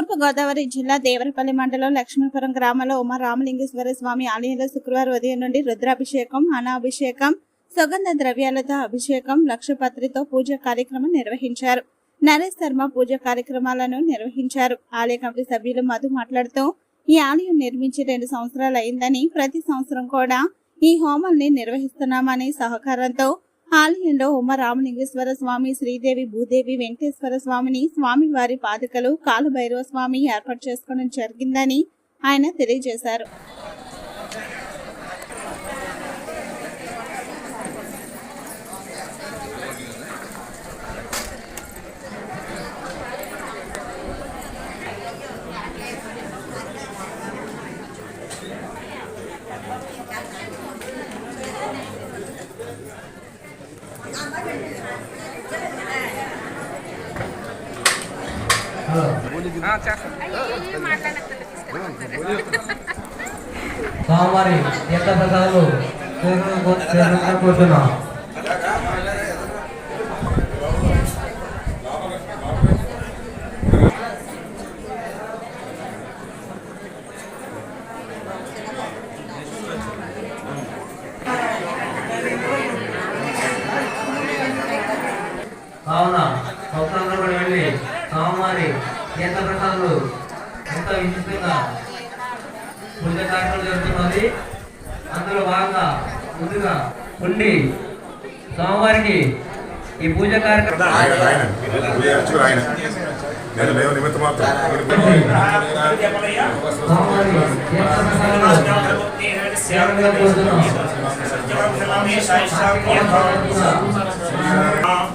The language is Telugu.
తూర్పు గోదావరి జిల్లా దేవరపల్లి మండలం లక్ష్మీపురం గ్రామంలో ఉమా రామలింగేశ్వర స్వామి ఆలయంలో శుక్రవారం ఉదయం నుండి రుద్రాభిషేకం అనాభిషేకం సుగంధ ద్రవ్యాలతో అభిషేకం లక్షపత్రితో పూజ కార్యక్రమం నిర్వహించారు. నరేష్ శర్మ పూజ కార్యక్రమాలను నిర్వహించారు. ఆలయ కమిటీ సభ్యులు మధు మాట్లాడుతూ ఈ ఆలయం నిర్మించి రెండు సంవత్సరాలు అయిందని ప్రతి సంవత్సరం కూడా ఈ హోమాల్ని నిర్వహిస్తున్నామని సహకారంతో ఆలయంలో ఉమారామలింగేశ్వర స్వామి శ్రీదేవి భూదేవి వెంకటేశ్వర స్వామిని స్వామివారి పాదుకలు కాలుభైరవ స్వామి ఏర్పాటు చేసుకోవడం జరిగిందని ఆయన తెలియజేశారు. స్వామివారి ఎంత ప్రసాదాలు కోరుతున్నాం స్వామివారి తీర్థ ప్రసాదాలు ఎంతో విశిష్టంగా పూజ కార్యక్రమం జరుగుతున్నది అందులో భాగంగా ముందుగా ఉండి స్వామివారికి ఈ పూజ కార్యక్రమం స్వామివారి